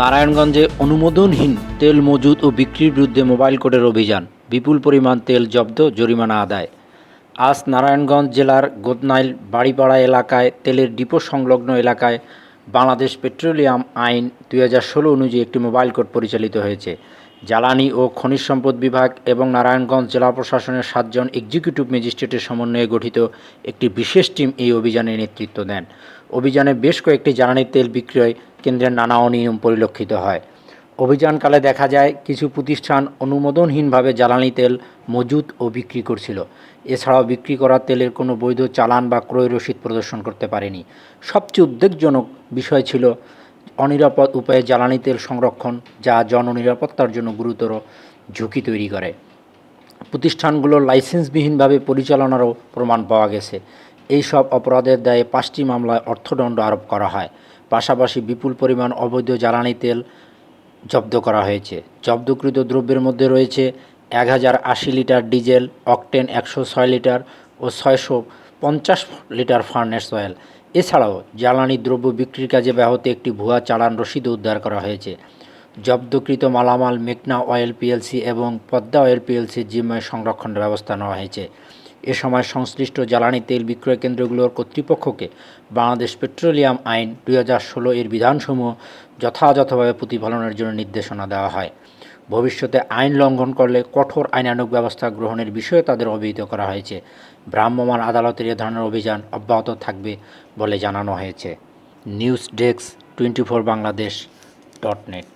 নারায়ণগঞ্জে অনুমোদনহীন তেল মজুত ও বিক্রির বিরুদ্ধে মোবাইল কোর্টের অভিযান। বিপুল পরিমাণ তেল জব্দ, জরিমানা আদায়। আজ নারায়ণগঞ্জ জেলার গোদনাইল বাড়িপাড়া এলাকায় তেলের ডিপো সংলগ্ন এলাকায় বাংলাদেশ পেট্রোলিয়াম আইন দুই হাজার ষোলো অনুযায়ী একটি মোবাইল কোর্ট পরিচালিত হয়েছে। জ্বালানি ও খনিজ সম্পদ বিভাগ এবং নারায়ণগঞ্জ জেলা প্রশাসনের সাতজন এক্সিকিউটিভ ম্যাজিস্ট্রেটের সমন্বয়ে গঠিত একটি বিশেষ টিম এই অভিযানে নেতৃত্ব দেন। অভিযানে বেশ কয়েকটি জ্বালানি তেল বিক্রয় কেন্দ্রের নানা অনিয়ম পরিলক্ষিত হয়। অভিযানকালে দেখা যায়, কিছু প্রতিষ্ঠান অনুমোদনহীনভাবে জ্বালানি তেল মজুত ও বিক্রি করছিল। এছাড়াও বিক্রি করা তেলের কোনো বৈধ চালান বা ক্রয় রসিদ প্রদর্শন করতে পারেনি। সবচেয়ে উদ্বেগজনক বিষয় ছিল অনিরাপদ উপায়ে জ্বালানি তেল সংরক্ষণ, যা জননিরাপত্তার জন্য গুরুতর ঝুঁকি তৈরি করে। প্রতিষ্ঠানগুলোর লাইসেন্সবিহীনভাবে পরিচালনারও প্রমাণ পাওয়া গেছে। এই সব অপরাধের দায়ে পাঁচটি মামলায় অর্থদণ্ড আরোপ করা হয়। পাশাপাশি বিপুল পরিমাণ অবৈধ জ্বালানি তেল জব্দ করা হয়েছে। জব্দকৃত দ্রব্যের মধ্যে রয়েছে এক হাজার আশি লিটার ডিজেল, অকটেন একশো ছয় লিটার ও ছয়শো পঞ্চাশ লিটার ফার্নেস অয়েল। এছাড়াও জ্বালানি দ্রব্য বিক্রির কাজে ব্যাহত একটি ভুয়া চালান রসিদ উদ্ধার করা হয়েছে। জব্দকৃত মালামাল মেঘনা অয়েল পিএলসি এবং পদ্মা অয়েল পিএলসির জিম্মায় সংরক্ষণের ব্যবস্থা নেওয়া হয়েছে। এ সময় সংশ্লিষ্ট জ্বালানি তেল বিক্রয় কেন্দ্রগুলোর কর্তৃপক্ষকে বাংলাদেশ পেট্রোলিয়াম আইন দুই হাজার ষোলো এর বিধানসমূহ যথাযথভাবে প্রতিফলনের জন্য নির্দেশনা দেওয়া হয়। ভবিষ্যতে আইন লঙ্ঘন করলে কঠোর আইনানুগ ব্যবস্থা গ্রহণের বিষয়ে তাদের অভিহিত করা হয়েছে। ভ্রাম্যমাণ আদালতের এ ধরনের অভিযান অব্যাহত থাকবে বলে জানানো হয়েছে। News desk twenty four Bangladesh dot net.